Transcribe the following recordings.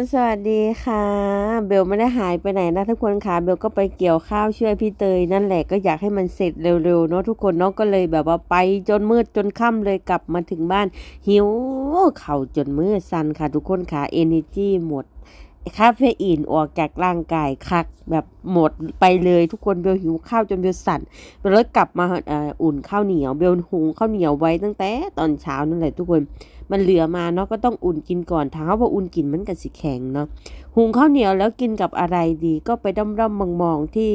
คนสวัสดีค่ะ เบลไม่ได้หายไปไหนนะทุกคนค่ะเบลก็ไปเกี่ยวข้าวช่วยพี่เตยนั่นแหละก็อยากให้มันเสร็จเร็วๆเนาะทุกคนเนาะก็เลยแบบว่าไปจนมืดจนค่ำเลยกลับมาถึงบ้าน หิวเข่าจนมืดสั่นค่ะทุกคนค่ะเอเนจีหมดคาเฟอีนออกจากร่างกายคักแบบหมดไปเลยทุกคนเบลหิวข้าวจนเบลสั่นเบลเลยกลับมาออุ่นข้าวเหนียวเบลหุงข้าวเหนียวไว้ตั้งแต่ตอนเช้านั่นแหละทุกคน มันเหลือมาเนาะก็ต้องอุ่นกินก่อนถ้าเขาอกอุ่นกินมันก็สิแข็งเนาะหุงข้าวเหนียวแล้วกินกับอะไรดีก็ไปด้อมร่อมมองมองๆที่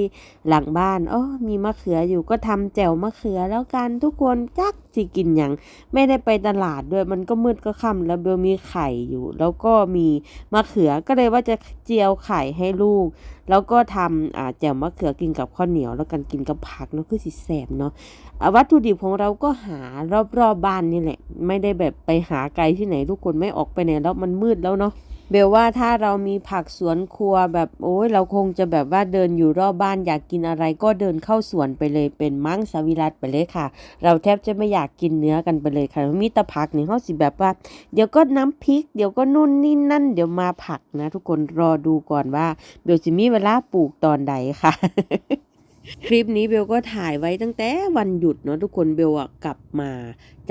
หลังบ้านอ๋อมีมะเขืออยู่ก็ทำแจ่วมะเขือแล้วกันทุกคนจักสิกินอย่างไม่ได้ไปตลาดด้วยมันก็มืดก็ค่ำแล้วเบลมีไข่อยู่ แล้วก็มีมะเขือก็เลยว่าจะเจียวไข่ให้ลูก แล้วก็ทำอ่าแจ่วมะเขือกินกับข้าวเหนียว แล้วกันกินกับผักเนาะคือสิแสบเนาะะวัตถุดิบของเราก็หารอบๆบบ้านนี่แหละ ไม่ได้แบบไปหาไกลที่ไหนทุกคนไม่ออกไปไหนแล้วมันมืดแล้วเนาะ เบลว่าถ้าเรามีผักสวนครัวแบบโอ้ยเราคงจะแบบว่าเดินอยู่รอบบ้านอยากกินอะไรก็เดินเข้าสวนไปเลยเป็นมังสวิรัตไปเลยค่ะ เราแทบจะไม่อยากกินเนื้อกันไปเลยค่ะมีแต่ผักนี่เขาสิแบบว่า เดี๋ยวก็น้ำพริก เดี๋ยวก็นู่นนี่นั่น เดี๋ยวมาผักนะ ทุกคนรอดูก่อนว่า เบลจะมีเวลาปลูกตอนใดค่ะคลิปนี้เบลก็ถ่ายไว้ตั้งแต่วันหยุดเนาะทุกคนเบลกลับมา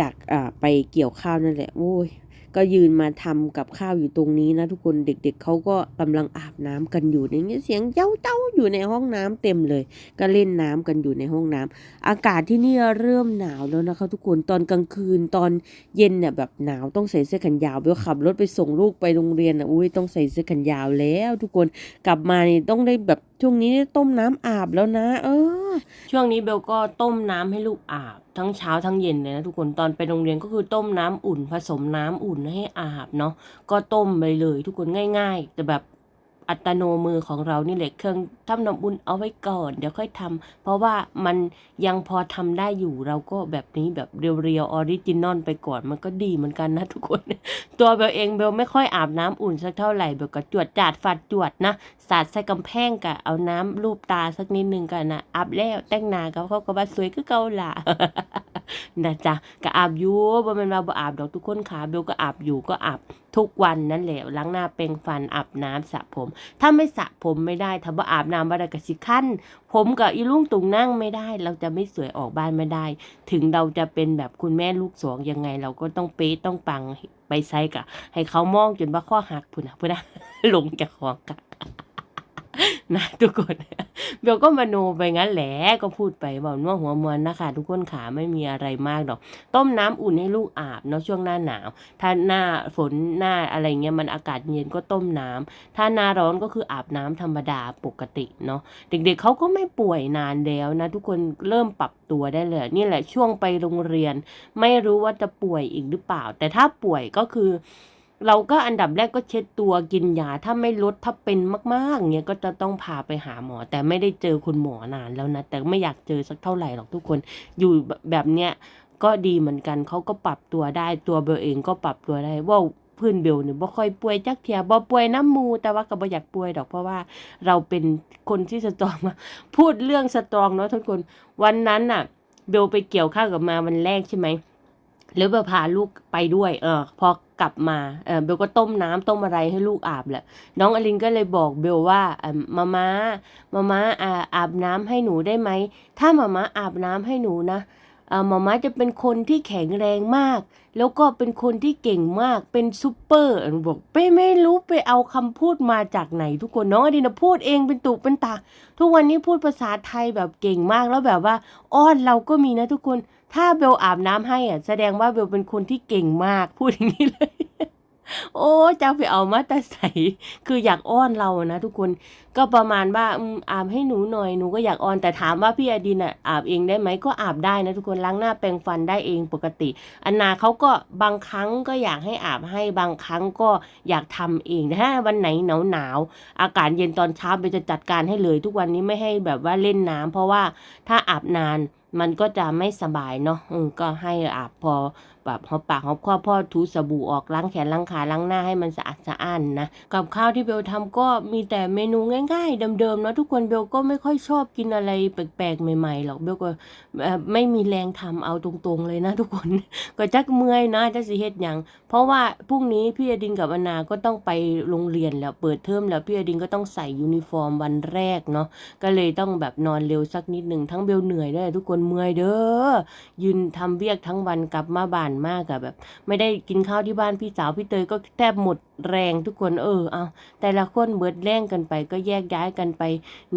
จากอ่าไปเกี่ยวข้าวนั่นแหละโอ้ย ก็ยืนมาทำกับข้าวอยู่ตรงนี้นะทุกคนเด็กๆเขาก็กำลังอาบน้ำกันอยู่ในนี้เสียงเจ้าเจ้าอยู่ในห้องน้ำเต็มเลย ก็เล่นน้ำกันอยู่ในห้องน้ำอากาศที่นี่เริ่มหนาวแล้วนะคะทุกคนตอนกลางคืนตอนเย็นเนี่ยแบบหนาวต้องใส่เสื้อแขนยาวเบลขับรถไปส่งลูกไปโรงเรียนอะอุ้ยต้องใส่เสื้อแขนยาวแล้ว ทุกคนกลับมานี่ต้องได้แบบ ช่วงนี้ต้มน้ำอาบแล้วนะ เออ ช่วงนี้เบลก็ต้มน้ำให้ลูกอาบ ทั้งเช้าทั้งเย็นเลยนะทุกคนตอนไปโรงเรียนก็คือต้มน้ำอุ่น ผสมน้ำอุ่นให้อาบเนาะก็ต้มไปเลย ทุกคนง่าย ๆ แต่แบบ อัตโนมือของเรานี่แหละเครื่องทำน้ำอุ่นเอาไว้ก่อน เดี๋ยวค่อยทำเพราะว่ามันยังพอทำได้อยู่เราก็แบบนี้แบบเรียวๆออริจินอลไปก่อนมันก็ดีเหมือนกันนะทุกคน ตัวเบลเองเบลไม่ค่อยอาบน้ำอุ่นสักเท่าไหร่เบลก็จวดจาดฝัดจวดนะสาดใส่กำแพงกะเอาน้ำลูบตาสักนิดนึงกันนะอาบแล้วแต่งหน้ากับเขาก็ว่าสวยคือเก่าล่ะนะจ๊ะก็อาบอยู่บ่ม่นว่าบ่อาบดอกทุกคนค่ะเบลก็อาบอยู่ก็อาบ ทุกวันนั่นแหละล้างหน้าเปรงฟันอาบน้ำสระผม ถ้าไม่สระผมไม่ได้ถ้าบ่อาบน้ำบ่ได้ก็สิคันผมกับอีลุงตุงนั่งไม่ได้ เราจะไม่สวยออกบ้านไม่ได้ ถึงเราจะเป็นแบบคุณแม่ลูกสองยังไง เราก็ต้องเป๊ะต้องปังไปไซกะให้เขามองจนว่าข้อหักพุ่นนะพุ่นนะลงจากของกะ นะทุกคนเบลก็มโนไปงั้นแหละก็พูดไปบอกว่าหัวมวนนะคะทุกคนขาไม่มีอะไรมากดอก ต้มน้ำอุ่นให้ลูกอาบเนาะช่วงหน้าหนาว ถ้าหน้าฝนหน้าอะไรเงี้ยมันอากาศเย็นก็ต้มน้ำถ้าหน้าร้อนก็คืออาบน้ำธรรมดาปกติเนาะเด็กๆเขาก็ไม่ป่วยนานแล้วนะ ทุกคนเริ่มปรับตัวได้เลย นี่แหละช่วงไปโรงเรียน ไม่รู้ว่าจะป่วยอีกหรือเปล่า แต่ถ้าป่วยก็คือ เราก็อันดับแรกก็เช็ดตัวกินยาถ้าไม่ลดถ้าเป็นมากๆเงี้ยก็จะต้องพาไปหาหมอ แต่ไม่ได้เจอคุณหมอนานแล้วนะ แต่ไม่อยากเจอสักเท่าไหร่หรอกทุกคนอยู่แบบเนี้ยก็ดีเหมือนกันเขาก็ปรับตัวได้ตัวเบลเองก็ปรับตัวได้ว่าพื้นเบลเนี่ยบ่ค่อยป่วยจักเทียบ่ป่วยน้ำมู แต่ว่าก็บ่อยากป่วยดอกเพราะว่าเราเป็นคนที่สตรองพูดเรื่องสตรองเนาะทุกคน วันนั้นน่ะ เบลไปเกี่ยวข้าวกับมาวันแรกใช่ไหม แล้วเบลพาลูกไปด้วย เออ พอกลับมาเออเบลก็ต้มน้ำต้มอะไรให้ลูกอาบแหละ น้องอลินก็เลยบอกเบลว่าเออมาม้ามาม้าอ่าอาบน้ำให้หนูได้ไหม ถ้ามาม่าอาบน้ำให้หนูนะ มาม้าจะเป็นคนที่แข็งแรงมาก แล้วก็เป็นคนที่เก่งมากเป็นซูเปอร์บอกไปไม่รู้ไปเอาคำพูดมาจากไหนทุกคนน้องอดินนะพูดเองเป็นตุเป็นตา ทุกวันนี้พูดภาษาไทยแบบเก่งมากแล้วแบบว่า อ้อนเราก็มีนะทุกคน ถ้าเบลอาบน้ำให้อะแสดงว่าเบลเป็นคนที่เก่งมากพูดอย่างนี้เลย โอ้จะไปเอามาแต่ใส่คืออยากอ้อนเรานะทุกคนก็ประมาณว่าอาบให้หนูหน่อยหนูก็อยากอ้อนแต่ถามว่าพี่อดินอะอาบเองได้ไหมก็อาบได้นะทุกคนล้างหน้าแปรงฟันได้เองปกติ อันนาเขาก็บางครั้งก็อยากให้อาบให้บางครั้งก็อยากทำเองแต่ถ้าวันไหนหนาวหนาวๆอากาศเย็นตอนเช้าเบลจะจัดการให้เลย ทุกวันนี้ไม่ให้แบบว่าเล่นน้ำเพราะว่าถ้าอาบนานมันก็จะไม่สบายเนาะก็ให้อาบพอ แบบหอมปากหอมคอพ่อถูสบู่ออกล้างแขนล้างขาล้างหน้าให้มันสะอาดสะอ้านนะกับข้าวที่เบลทำก็มีแต่เมนูง่าย ๆ เดิมๆเนาะทุกคนเบลก็ไม่ค่อยชอบกินอะไรแปลกๆใหม่ๆหรอกเบลก็ไม่มีแรงทำเอาตรงๆเลยนะ ทุกคนก็จักเมื่อยนะจะสิเฮ็ดหยังเพราะว่าพรุ่งนี้พี่อดินกับอนาก็ต้องไปโรงเรียนแล้วเปิดเทอมแล้วพี่อดินก็ต้องใส่ยูนิฟอร์มวันแรกเนาะก็เลยต้องแบบนอนเร็วสักนิดหนึ่งทั้งเบลเหนื่อยด้วยทุกคนเมื่อยเด้อยืนทำเวียกทั้งวันกลับมาบ้านมากอะแบบ ไม่ได้กินข้าวที่บ้านพี่สาวพี่เตยก็แทบหมดแรงทุกคนเออเอาแต่ละคนเบิดแรงกันไปก็แยกย้ายกันไป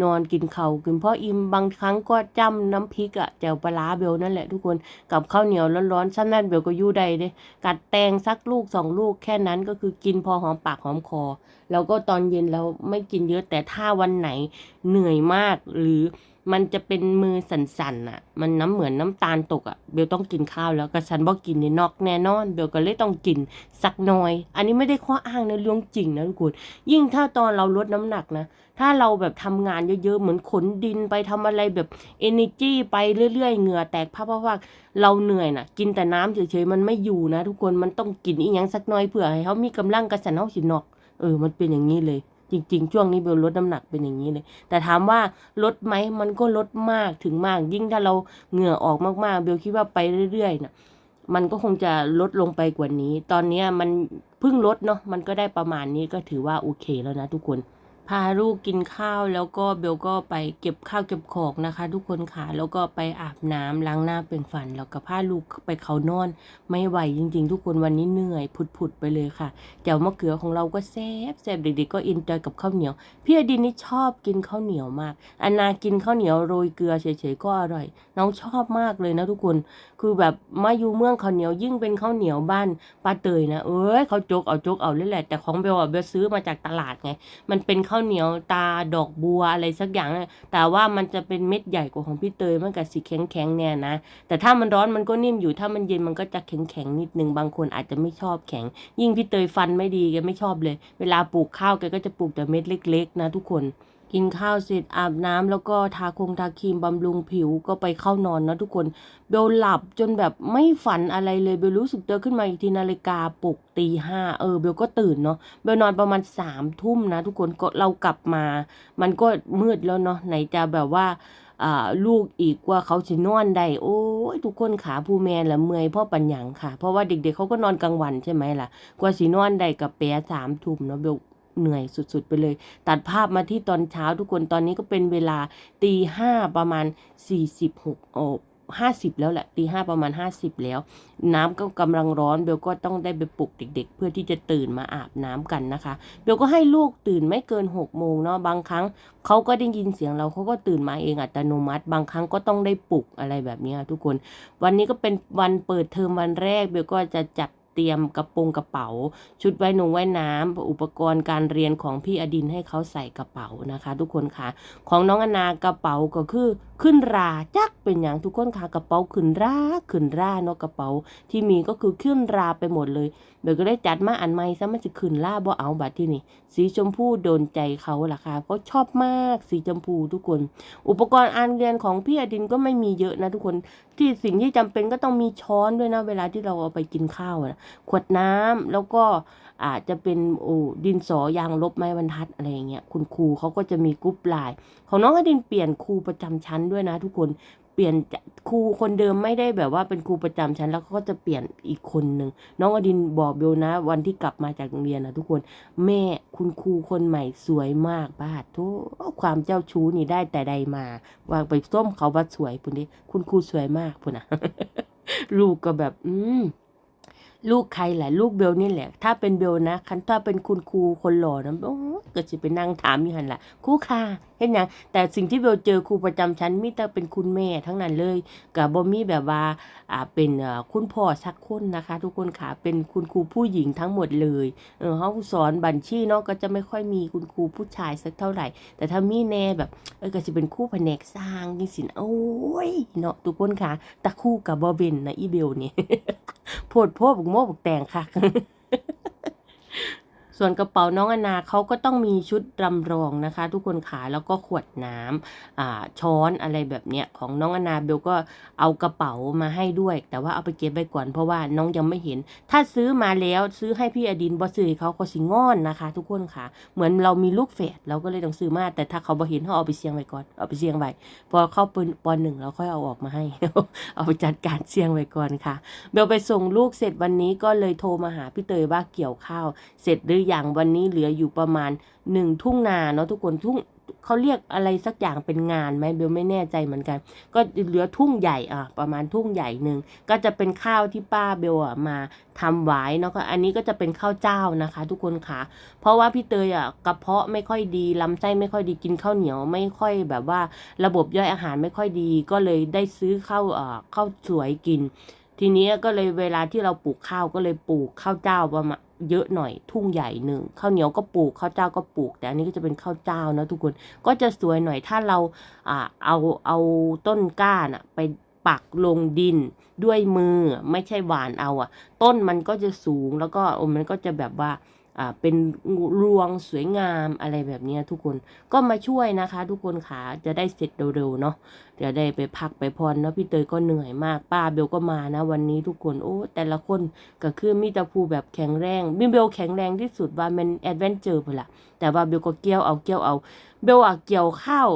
นอนกินเขาวกินพ่ออิ่มบางครั้งก็จ้ำน้ำพริกอะแจวปลาเบลนั่นแหละทุกคนกับข้าวเหนียวร้อนๆซ้ำนั่นเบลก็ยู่ใดเด้กัดแตงสักลูกสองลูกแค่นั้นก็คือกินพอหอมปากหอมคอ แล้วก็ตอนเย็นเราไม่กินเยอะแต่ถ้าวันไหนเหนื่อยมากหรือ มันจะเป็นมือสั่นๆอะ มันน้ำเหมือนน้ำตาลตกอะ เบลต้องกินข้าวแล้วก็ฉันบอกกินในนอกแน่นอน เบลก็เลยต้องกินสักหน่อย อันนี้ไม่ได้ข้ออ้างนะเรื่องจริงนะทุกคน ยิ่งถ้าตอนเราลดน้ำหนักนะ ถ้าเราแบบทำงานเยอะๆ เหมือนขนดินไปทำอะไรแบบ energy ไปเรื่อยๆ เหงื่อแตกพักๆเราเหนื่อยน่ะกินแต่น้ำเฉยๆ มันไม่อยู่นะ ทุกคน มันต้องกินอีกอย่างสักหน่อยเผื่อให้เขามีกำลังกระสันเขาสินอก เออ มันเป็นอย่างนี้เลย จริง ๆ ช่วงนี้เบลลดน้ำหนักเป็นอย่างนี้เลย แต่ถามว่าลดไหมมันก็ลดมากถึงมาก ยิ่งถ้าเราเหงื่อออกมากๆ เบลคิดว่าไปเรื่อยๆน่ะมันก็คงจะลดลงไปกว่านี้ ตอนนี้มันเพิ่งลดเนาะ มันก็ได้ประมาณนี้ก็ถือว่าโอเคแล้วนะทุกคน พาลูกกินข้าวแล้วก็เบลก็ไปเก็บข้าวเก็บของนะคะ ทุกคนค่ะแล้วก็ไปอาบน้ำล้างหน้าเป็นฝัน แล้วก็พาลูกไปเขานอน ไม่ไหวจริง ๆ ทุกคนวันนี้เหนื่อยผุดๆไปเลยค่ะแจ่วมะเขือของเราก็แซ่บแซ่บเด็กๆก็อินจอยกับข้าวเหนียวพี่อดินนี่ชอบกินข้าวเหนียวมากอันนากินข้าวเหนียวโรยเกลือเฉยๆก็อร่อย น้องชอบมากเลยนะทุกคน คือแบบมาอยู่เมืองข้าวเหนียวยิ่งเป็นข้าวเหนียวบ้านป้าเตยนะเอ้ยเขาจกเอาจกเอาเลยแหละแต่ของเบลอะเบลซื้อมาจากตลาดไงมันเป็นข้าวาวเหนียวตาดอกบัวอะไรสักอย่างนะแต่ว่ามันจะเป็นเม็ดใหญ่กว่าของพี่เตยมันกับสีแข็งแข็งเนี่ยนะ แต่ถ้ามันร้อนมันก็นิ่มอยู่ถ้ามันเย็นมันก็จะแข็งแข็งนิดนึงบางคนอาจจะไม่ชอบแข็ง ยิ่งพี่เตยฟันไม่ดีแกไม่ชอบเลย เวลาปลูกข้าวแกก็จะปลูกแต่เม็ดเล็ก ๆ นะทุกคน กินข้าวเสร็จอาบน้ำแล้วก็ทาคงทาครีมบำรุงผิวก็ไปเข้านอนนะทุกคนเบลหลับจนแบบไม่ฝันอะไรเลยเบลรู้สึกตัวขึ้นมาอีกทีนาฬิกาปลุกตีห้าเออเบลก็ตื่นเนาะเบลนอนประมาณสามทุ่มนะทุกคนก็เรากลับมา มันก็มืดแล้วเนาะไหนจะแบบว่าลูกอีกว่าเขาจะนอนได้โอ้ยทุกคนขาผู้แม่ละเมื่อยพ่อปัญญังค่ะ เพราะว่าเด็กๆเขาก็นอนกลางวันใช่ไหมล่ะ กว่าสินอนได้กับแปะสามทุ่มเนาะเบล เหนื่อยสุดๆไปเลย ตัดภาพมาที่ตอนเช้าทุกคนตอนนี้ก็เป็นเวลาตีห้าประมาณสี่สิบหกโอห้าสิบแล้วแหละตีห้าประมาณห้าสิบแล้ว น้ำก็กำลังร้อนเบลก็ต้องได้ไปปลุกเด็ก ๆ เพื่อที่จะตื่นมาอาบน้ำกันนะคะเบลก็ให้ลูกตื่นไม่เกินหกโมงเนาะบางครั้งเขาก็ได้ยินเสียงเราเขาก็ตื่นมาเองอัตโนมัติ บางครั้งก็ต้องได้ปลุกอะไรแบบนี้ค่ะทุกคน วันนี้ก็เป็นวันเปิดเทอมวันแรกเบลก็จะจัด เตรียมกระโปรงกระเป๋า ชุดว่ายนงว่ายน้ำอุปกรณ์การเรียนของพี่อดินให้เขาใส่กระเป๋านะคะ ทุกคนค่ะ ของน้องอนา กระเป๋าก็คือขึ้นราจักเป็นอย่างทุกคนค่ะกระเป๋าขึ้นราขึ้นราเนาะกระเป๋าที่มีก็คือขึ้นราไปหมดเลยเบลก็ได้จัดมาอันใหม่ซะมันจะขึ้นราบ่เอาบัดที่นี่สีชมพูโดนใจเขาล่ะค่ะก็ชอบมากสีชมพูทุกคน อุปกรณ์อ่านเรียนของพี่อดินก็ไม่มีเยอะนะทุกคนที่สิ่งที่จำเป็นก็ต้องมีช้อนด้วยนะเวลาที่เราเอาไปกินข้าวนะขวดน้ำแล้วก็อาจจะเป็นโอ้ดินสอยางลบไม้บรรทัดอะไรอย่างเงี้ยคุณครูเขาก็จะมีกรุ๊ปไลน์ของน้องอดินเปลี่ยนครูประจำชั้นด้วยนะทุกคนเปลี่ยนครูคนเดิมไม่ได้แบบว่าเป็นครูประจำชั้นแล้วก็จะเปลี่ยนอีกคนหนึ่งน้องอดินบอกเบลนะ วันที่กลับมาจากโรงเรียนนะทุกคน แม่คุณครูคนใหม่สวยมากบ้าทุกความเจ้าชู้นี่ได้แต่ใดมา วางไปส้มเขาว่าสวยปุ่นนี้คุณครูสวยมากปุ่นนะลูกก็แบบ อืม ลูกใครแหละลูกเบลนี่แหละ ถ้าเป็นเบลนะ คันถ้าเป็นคุณครูคนหล่อนะโอ้ยก็จะไปนั่งถามอยู่หันละครูค่ะเห็นยังแต่สิ่งที่เบลเจอครูประจำชั้นมีแต่เป็นคุณแม่ทั้งนั้นเลยกับบอมมี่แบบว่าอ่าเป็นคุณพ่อสักคนนะคะ ทุกคนค่ะเป็นคุณครูผู้หญิงทั้งหมดเลยเออเขาสอนบัญชีเนาะก็จะไม่ค่อยมีคุณครูผู้ชายสักเท่าไหร่ แต่ถ้ามีแน่แบบเออก็จะเป็นคู่แผนกสร้างนี่สินโอ้ยเนาะทุกคนค่ะตะคู่กับบอเบนนะอีเบลนี่โพดโพดบุกโม่บุกแตงค่ะ ส่วนกระเป๋าน้องอนาเขาก็ต้องมีชุดรำรองนะคะ ทุกคนขาแล้วก็ขวดน้ำช้อนอะไรแบบเนี้ยของน้องอนาเบลก็เอากระเป๋ามาให้ด้วย แต่ว่าเอาไปเก็บไว้ก่อนเพราะว่าน้องยังไม่เห็น ถ้าซื้อมาแล้วซื้อให้พี่อดินบอซื้อให้เขาก็สิงอนนะคะ ทุกคนค่ะเหมือนเรามีลูกแฝดเราก็เลยต้องซื้อมาแต่ถ้าเขาบอเห็นเขาเอาไปเสียงไว้ก่อนเอาไปเสียงไว้พอเข้าปปหนึ่งเราค่อยเอาออกมาให้ เอาไปจัดการเสียงไว้ก่อนค่ะ เบลไปส่งลูกเสร็จวันนี้ก็เลยโทรมาหาพี่เตยว่าเกี่ยวข้าว เสร็จหรืออยังวันนี้เหลืออยู่ประมาณหนึ่งทุ่งนาเนาะทุกคนทุ่งเขาเรียกอะไรสักอย่างเป็นงานไหมเบลไม่แน่ใจเหมือนกัน ก็เหลือทุ่งใหญ่อะประมาณทุ่งใหญ่หนึ่งก็จะเป็นข้าวที่ป้าเบลอะมาทำไว้เนาะก็อันนี้ก็จะเป็นข้าวเจ้านะคะ ทุกคนค่ะ เพราะว่าพี่เตยอะกระเพาะไม่ค่อยดีลำไส้ไม่ค่อยดีกินข้าวเหนียวไม่ค่อยแบบว่า ระบบย่อยอาหารไม่ค่อยดี ก็เลยได้ซื้อข้าวเอ่อข้าวสวยกินทีนี้ก็เลยเวลาที่เราปลูกข้าวก็เลยปลูกข้าวเจ้าประมาณ เยอะหน่อยทุ่งใหญ่หนึ่งข้าวเหนียวก็ปลูกข้าวเจ้าก็ปลูก แต่อันนี้ก็จะเป็นข้าวเจ้านะทุกคนก็จะสวยหน่อยถ้าเราอ่าเอาเอาต้นก้าน่ะไปปักลงดินด้วยมือไม่ใช่หวานเอาอะ ต้นมันก็จะสูงแล้วก็มันก็จะแบบว่า เป็นรวงสวยงามอะไรแบบนี้ทุกคนก็มาช่วยนะคะ ทุกคนขาจะได้เสร็จเร็วๆเนาะเดี๋ยวได้ไปพักไปพรเนาะพี่เตยก็เหนื่อยมากป้าเบลก็มานะ วันนี้ทุกคนโอ้แต่ละคนก็คือมีตะภูแบบแข็งแรงบิเบลแข็งแรงที่สุดว่ามันแอดเวนเจอร์พนละแต่ว่าเบลก็เกี่ยวเอาเกี่ยวเอา เบลอะเกี่ยวข้าว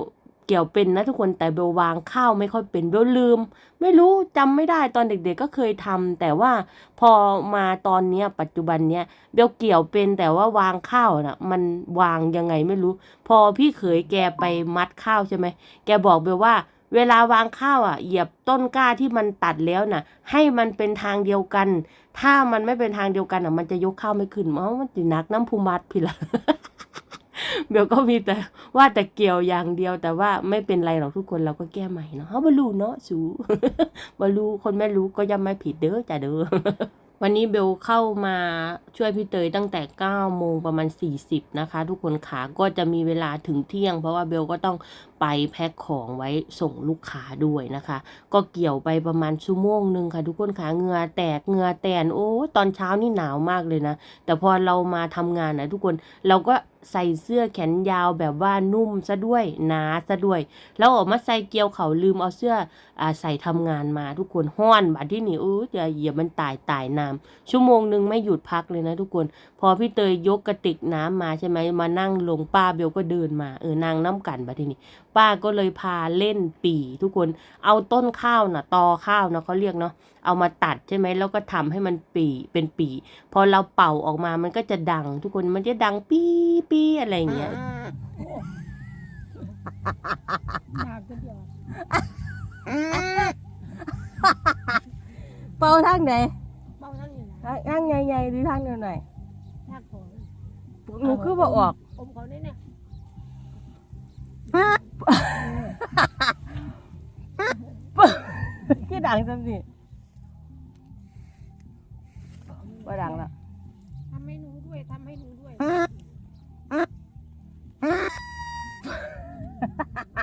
เกี่ยวเป็นนะทุกคนแต่เบลวางข้าวไม่ค่อยเป็นเบลลืม ไม่รู้จำไม่ได้ตอนเด็กๆก็เคยทำแต่ว่าพอมาตอนเนี้ยปัจจุบันเนี้ยเบลเกี่ยวเป็นแต่ว่าวางข้าวน่ะมันวางยังไงไม่รู้ พอพี่เขยแกไปมัดข้าวใช่ไหมแกบอกเบลว่าเวลาวางข้าวอะเหยียบต้นกล้าที่มันตัดแล้วน่ะ ให้มันเป็นทางเดียวกัน ถ้ามันไม่เป็นทางเดียวกันอะ มันจะยกข้าวไม่ขึ้นเอ้ามันตินักน้ำภูมัดพี่ละ เบลก็มีแต่ว่าแต่เกี่ยวอย่างเดียว แต่ว่าไม่เป็นไรหรอกทุกคนเราก็แก้ใหม่เนาะเฮาบรูเนาะสูบรูคนไม่รู้ก็ย่อมไม่ผิดเด้อจ้ะเด้อวันนี้เบลเข้ามาช่วยพี่เตยตั้งแต่9โมงประมาณ 40 นะคะ ทุกคนขาก็จะมีเวลาถึงเที่ยง เพราะว่าเบลก็ต้อง ไปแพ็คของไว้ส่งลูกค้าด้วยนะคะ ก็เกี่ยวไปประมาณชั่วโมงหนึ่งค่ะทุกคนขาเหงื่อแตกเหงื่อแตนโอ้ตอนเช้านี่หนาวมากเลยนะ แต่พอเรามาทำงานนะทุกคนเราก็ใส่เสื้อแขนยาวแบบว่านุ่มซะด้วยหนาซะด้วย แล้วออกมาใส่เกียวเขาลืมเอาเสื้ออใส่ทำงานมาทุกคนห้อนบัดที่นี่อู้อย่าเหยียบมันตายตายน้ำชั่วโมงหนึ่งไม่หยุดพักเลยนะทุกคน พอพี่เตยยกกระติกน้ำมาใช่ไหมมานั่งลงป้าเบลก็เดินมาเออนางน้ำกันบัดที่นี่ป้าก็เลยพาเล่นปีทุกคน เอาต้นข้าวน่ะตอข้าวนะเขาเรียกเนาะเอามาตัดใช่ไหมแล้วก็ทำให้มันปีเป็นปี พอเราเป่าออกมามันก็จะดัง ทุกคนมันจะดังปี้ปี้อะไรอย่างเงี้ยเป่าทางไหนเบาทั้งนี้นะทางใหญ่ๆหรือทางหน่อยถ้าของหนูคือบ่ออกอมเคือดังจังสิบ่ดังละทำให้หนูด้วยทำให้หนูด้วย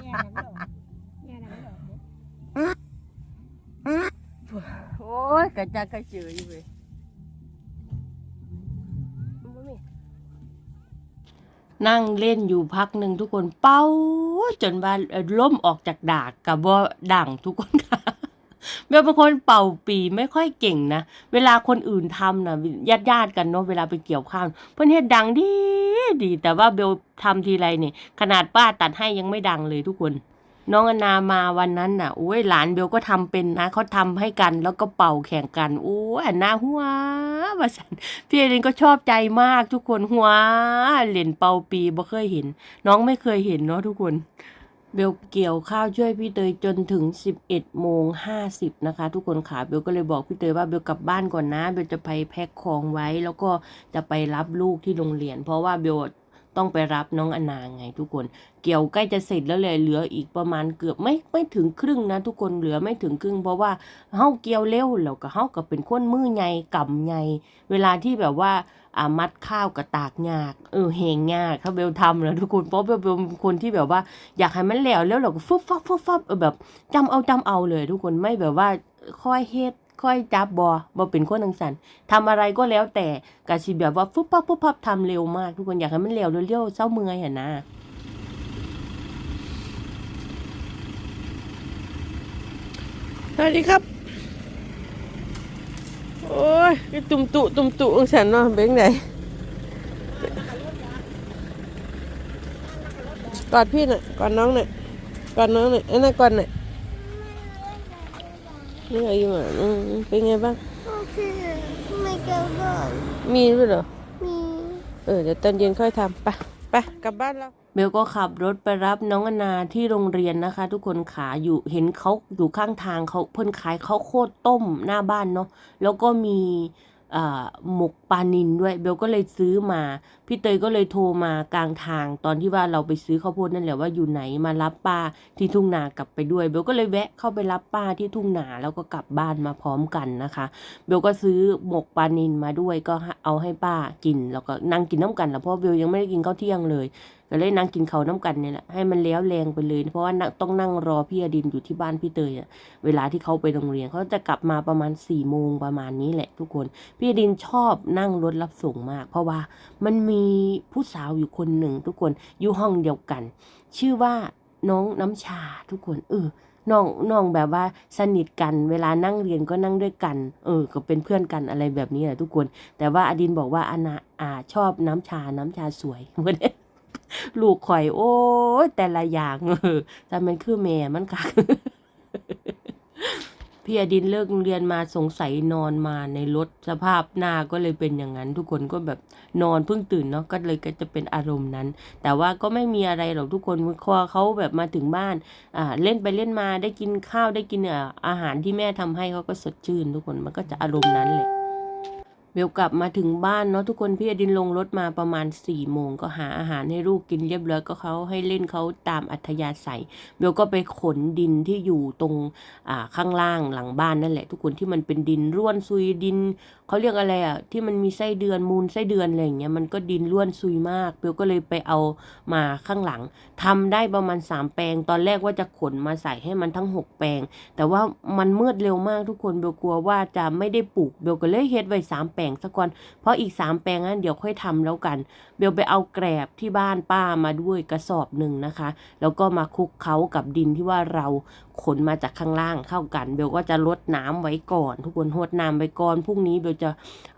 เนี่ยนะไม่หรอกเนี่ยนะไม่หรอกเนี่ยโอ้ยกระจักกระเจืออยู่เว้ยบ่มีนั่งเล่นอยู่พักหนึ่งทุกคนเป้าจนว่าเอ่อล่มออกจากดากกับว่าดังทุกคนค่ะ เบลเป็นคนเป่าปีไม่ค่อยเก่งนะ เวลาคนอื่นทำนะญาติญาติกันเนาะเวลาไปเกี่ยวข้าวเพื่อนเฮ็ดดังดีดีแต่ว่าเบลทำทีไรเนี่ยขนาดป้าตัดให้ยังไม่ดังเลยทุกคน น้องอนามาวันนั้นน่ะโอ้ยหลานเบลก็ทำเป็นนะเขาทำให้กันแล้วก็เป่าแข่งกันโอ้ยอันน่าหัวว่าสันพี่เอรินก็ชอบใจมากทุกคนหัวเหรียญเป่าปีบ่เคยเห็น น้องไม่เคยเห็นเนาะทุกคน เบลเกี่ยวข้าวช่วยพี่เตยจนถึง 11โมง50นะคะ ทุกคนค่ะเบลก็เลยบอกพี่เตยว่าเบลกลับบ้านก่อนนะเบลจะไปแพ็คของไว้ แล้วก็จะไปรับลูกที่โรงเรียน เพราะว่าเบล ต้องไปรับน้องอนาไงทุกคน เกี่ยวใกล้จะเสร็จแล้วเลยเหลืออีกประมาณเกือบไม่ไม่ถึงครึ่งนะ ทุกคนเหลือไม่ถึงครึ่ง เพราะว่าเฮาเกี่ยวเร็วแล้วก็เฮาก็เป็นคนมือใหญ่กำใหญ่เวลาที่แบบว่าอามัดข้าวกับตากยากเออเฮงยากถ้าเบลทำนะทุกคนเพราะเบลเป็นคนที่แบบว่า อยากให้มันแล้วแล้วเราก็ฟุบฟับฟุบฟับแบบจำเอาจำเอาเลย ทุกคนไม่แบบว่าค่อยเฮ็ด ค่อยจับบอบอเป็นคนทังสันทำอะไรก็แล้วแต่กะสิแบบว่าฟุบปั๊บฟุบปั๊บทำเร็วมาก ทุกคนอยากให้มันเร็วเร็วเศร้าเมื่อยอะนะสวัสดีครับ โอ้ยไอตุ่มตุตุ่มตุของฉันเนาะเบ้งไหนกอดพี่หน่อยกอดน้องหน่อยกอดน้องหน่อยไอ้นั่นกอดหน่อย นี่ไงอยู่อะอืมเป็นไงบ้าง โอเคไม่เกี่ยวก่อนมีด้วยเหรอ มีเออเดี๋ยวตอนเย็นค่อยทำไปไปกลับบ้านเราเบลก็ขับรถไปรับน้องอนาที่โรงเรียนนะคะ ทุกคนขาอยู่เห็นเขาอยู่ข้างทางเขาเพิ่นขายข้าวโคตรต้มหน้าบ้านเนาะแล้วก็มีอ่าหมกปลานินด้วยเบลก็เลยซื้อมา พี่เตยก็เลยโทรมากลางทาง ตอนที่ว่าเราไปซื้อข้าวโพดนั่นแหละว่าอยู่ไหนมารับป้าที่ทุ่งนากลับไปด้วยเบลก็เลยแวะเข้าไปรับป้าที่ทุ่งนาแล้วก็กลับบ้านมาพร้อมกันนะคะ เบลก็ซื้อหมกปลานินมาด้วยก็เอาให้ป้ากินแล้วก็นั่งกินน้ำกันแหละเพราะเบลยังไม่ได้กินข้าวเที่ยงเลยก็เลยนั่งกินเขาวน้ำกันเนี่ยแหละให้มันแล้วแรงไปเลย เพราะว่าต้องนั่งรอพี่อดินอยู่ที่บ้านพี่เตยอะเวลาที่เขาไปโรงเรียนเขาจะกลับมาประมาณสี่โมงประมาณนี้แหละทุกคน พี่อดินชอบนั่งรถรับส่งมาก เพราะว่ามันมีมีผู้สาวอยู่คนหนึ่งทุกคนอยู่ห้องเดียวกัน ชื่อว่าน้องน้ำชาทุกคนเออน้องน้องแบบว่าสนิทกัน เวลานั่งเรียนก็นั่งด้วยกัน เออ ก็เป็นเพื่อนกันอะไรแบบนี้แหละทุกคน แต่ว่าอดินบอกว่าอานาอาชอบน้ำชาน้ำชาสวยเหมือนลูกข่อย โอ้ยแต่ละอย่างเออแต่มันคือแม่มันค่ะ พี่อดินเลิกโรงเรียนมาสงสัยนอนมาในรถสภาพหน้าก็เลยเป็นอย่างนั้น ทุกคนก็แบบนอนเพิ่งตื่นเนาะก็เลยก็จะเป็นอารมณ์นั้น แต่ว่าก็ไม่มีอะไรหรอกทุกคนพอเขาแบบมาถึงบ้านอ่าเล่นไปเล่นมาได้กินข้าวได้กินเอ่ออาหารที่แม่ทำให้เขาก็สดชื่น ทุกคนมันก็จะอารมณ์นั้นแหละ เบลกลับมาถึงบ้านเนาะทุกคนพี่อดินลงรถมาประมาณ4ี่โมงก็หาอาหารให้ลูกกินเรียบร้อยก็เขาให้เล่นเขาตามอัธยาศัยเบลก็ไปขนดินที่อยู่ตรงข้างล่างหลังบ้านนั่นแหละ ทุกคนที่มันเป็นดินร่วนซุยดิน เขาเรียกอะไรอะที่มันมีไส้เดือนมูลไส้เดือนอะไรอย่างเงี้ยมันก็ดินร่วนซุยมากเบลก็เลยไปเอามาข้างหลังทำได้ประมาณ 3 แปลง ตอนแรกว่าจะขนมาใส่ให้มันทั้ง 6 แปลง แต่ว่ามันมืดเร็วมากทุกคนเบลกลัวว่าจะไม่ได้ปลูกเบลก็เลยเฮ็ดไว้3แปลงซะก่อนเพราะอีก 3 แปลงนั้นเดี๋ยวค่อยทำแล้วกันเบลไปเอาแกรบที่บ้านป้ามาด้วยกระสอบหนึ่งนะคะ แล้วก็มาคลุกเคล้ากับดินที่ว่าเราขนมาจากข้างล่างเข้ากันเบลก็จะลดน้ำไว้ก่อน ทุกคนหดน้ำไว้ก่อนพรุ่งนี้เบลจะ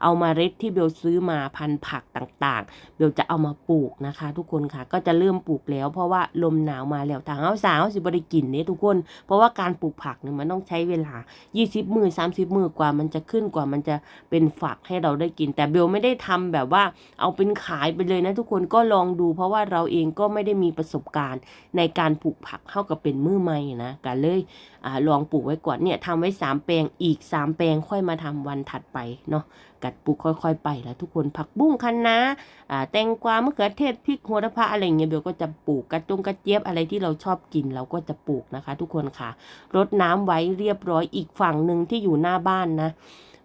เอามาเร็ดที่เบลซื้อมาพันผักต่างๆ เบลจะเอามาปลูกนะคะ ทุกคนค่ะ ก็จะเริ่มปลูกแล้ว เพราะว่าลมหนาวมาแล้วทางเอาสาวสิบริกินเนี่ยทุกคน เพราะว่าการปลูกผักเนี่ยมันต้องใช้เวลา 20 มือ 30 มือกว่ามันจะขึ้นกว่ามันจะเป็นฝักให้เราได้กิน แต่เบลไม่ได้ทำแบบว่าเอาเป็นขายไปเลยนะทุกคนก็ลองดู เพราะว่าเราเองก็ไม่ได้มีประสบการณ์ในการปลูกผักเท่ากับเป็นมือใหม่นะกันเลยลองปลูกไว้ก่อนเนี่ยทำไว้สามแปลงอีกสามแปลงค่อยมาทำวันถัดไปเนาะกัดปลูกค่อย ๆ ไปแล้วทุกคนผักบุ้งคะน้าอ่าแตงกวามะเขือเทศพริกโหระพาอะไรเงี้ยเบลก็จะปลูกกระจงกระเจี๊ยบอะไรที่เราชอบกินเราก็จะปลูกนะคะ ทุกคนค่ะรดน้ำไว้เรียบร้อยอีกฝั่งหนึ่งที่อยู่หน้าบ้านนะ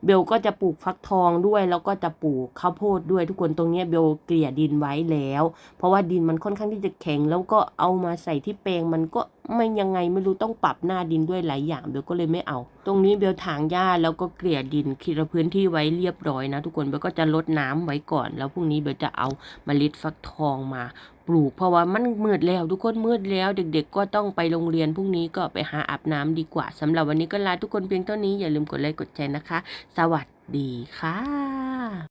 เบลก็จะปลูกฟักทองด้วยแล้วก็จะปลูกข้าวโพดด้วยทุกคนตรงนี้เบลเกลี่ยดินไว้แล้ว เพราะว่าดินมันค่อนข้างที่จะแข็งแล้วก็เอามาใส่ที่แปลงมันก็ ไม่ยังไงไม่รู้ต้องปรับหน้าดินด้วยหลายอย่างเบลก็เลยไม่เอา ตรงนี้เบลถางหญ้าแล้วก็เกลี่ยดินคลีร์พื้นที่ไว้เรียบร้อยนะทุกคนเบลก็จะลดน้ำไว้ก่อน แล้วพรุ่งนี้เบลจะเอาเมล็ดฟักทองมา ปลูกเพราะว่ามันมืดแล้ว ทุกคนมืดแล้ว เด็ก ๆ ก็ต้องไปโรงเรียนพรุ่งนี้ก็ไปหาอาบน้ำดีกว่าสำหรับวันนี้ก็ลาทุกคนเพียงเท่านี้อย่าลืมกดไลค์กดแชร์นะคะ สวัสดีค่ะ